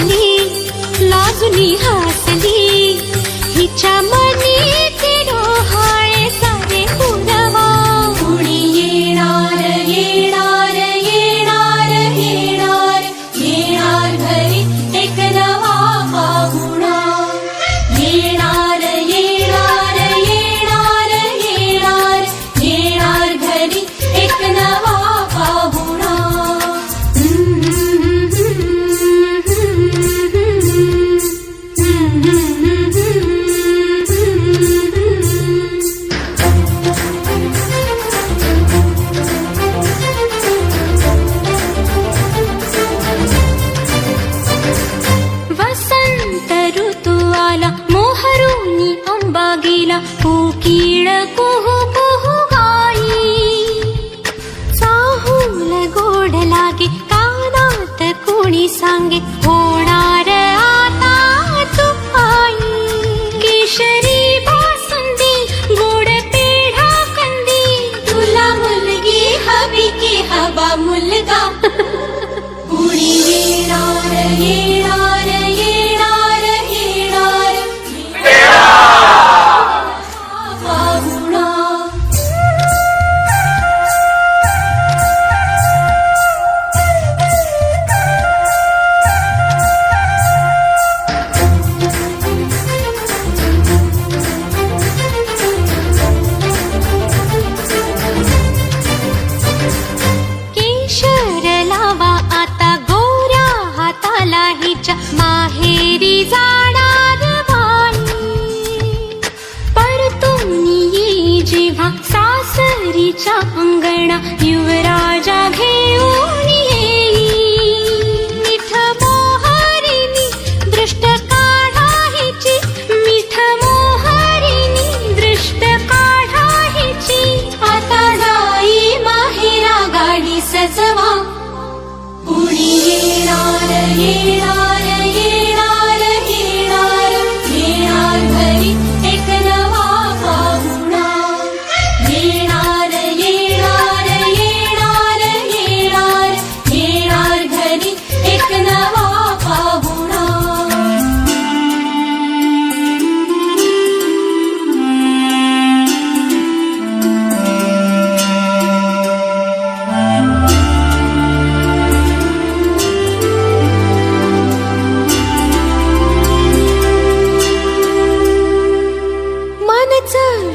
అంజలి నాజుని హా किळ कुहू कुहू गाई. चाहूल गोड लागे कानात कोणी सांगे होणार आता तुपाई. केशरी बासुंदी गोड पेढा कंदी. तुला मुलगी हवी की हवा मुलगा? कुणी येणार येणार. अंगणा युवराजा घे.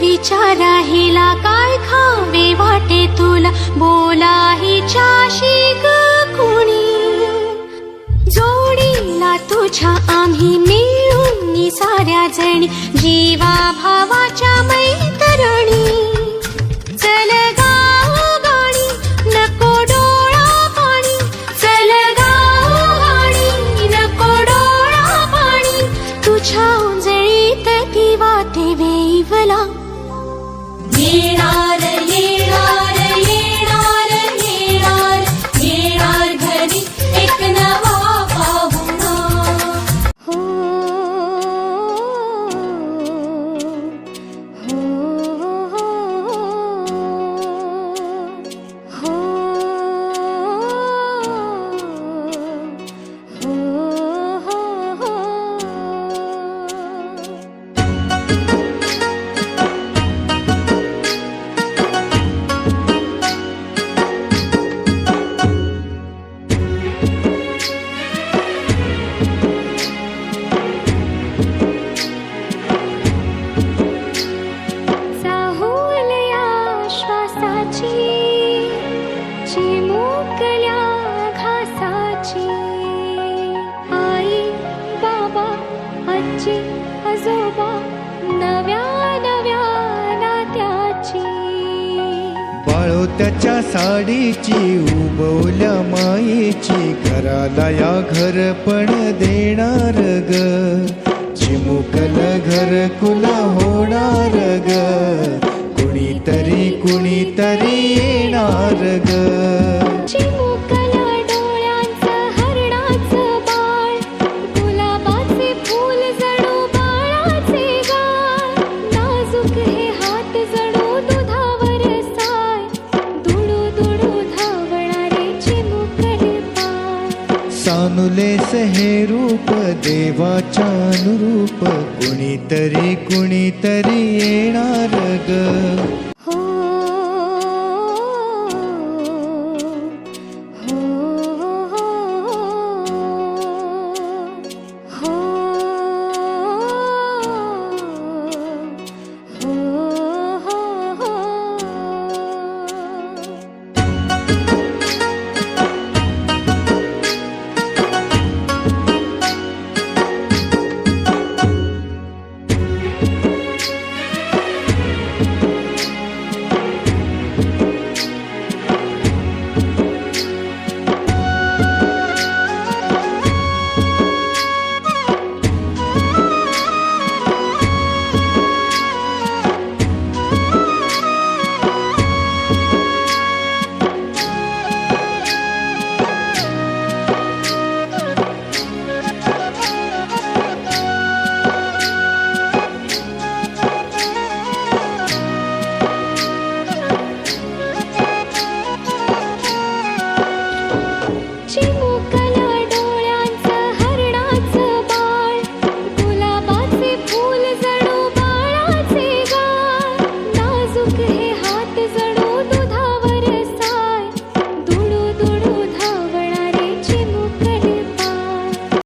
विचार राहिला काय खावे वाटे तुला? बोला हिच्याशी कुणी? जोडीला तुझ्या आम्ही मिळून साऱ्या जणी. जीवा भावाच्या मैत्र त्याच्या साडीची उबवल्या मायेची घराला या घर पण देणार ग. चिमुकल घर कुला होणार ग. कुणीतरी कुणीतरी येणार ग. डोळ्यांचं हरणाचं बाळ. गुलाबाचे फूल जणू बाळाचे हे रूप देवाच्या अनुरूप कुणीतरी कुणीतरी येणार ग.